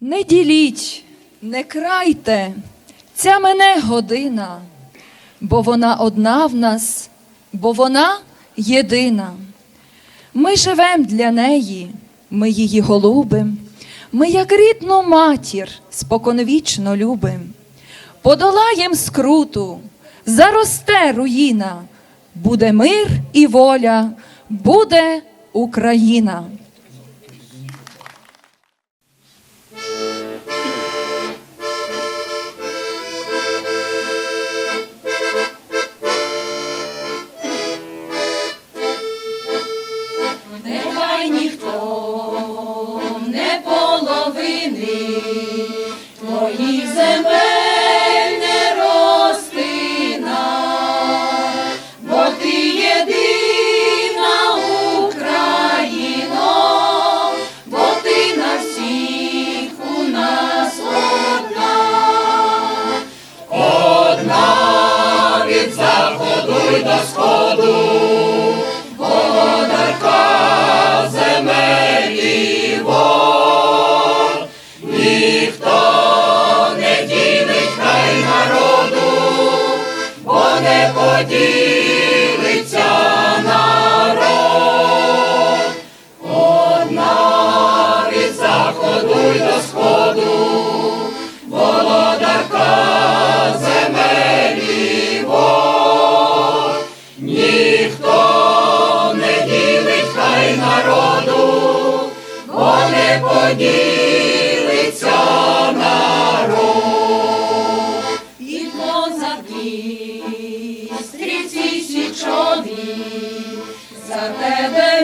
Не діліть, не крайте, ця мене година, бо вона одна в нас, бо вона єдина. Ми живем для неї, ми її голубим, ми, як рідну матір, споконвічно любим. Подолаєм скруту, заросте руїна, буде мир і воля, буде Україна. Половини твоїх земель не розтина, бо ти єдина Україно, бо ти на всіх у нас одна. Одна від заходу й до сходу. Не поділиться народ. Одна від заходу й до сходу, володарка земель і вод, ніхто не ділить хай народу, бо не поділиться тебе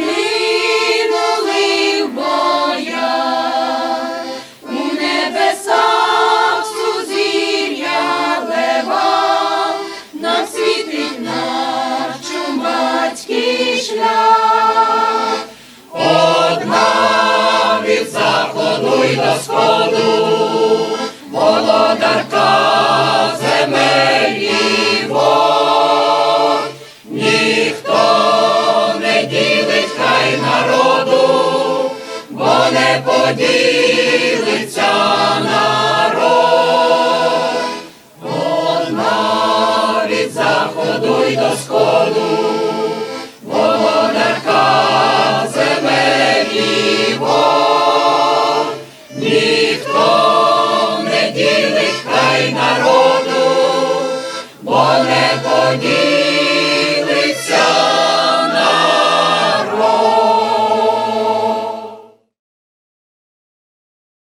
Поділиться народ. Одна від заходу й до сходу,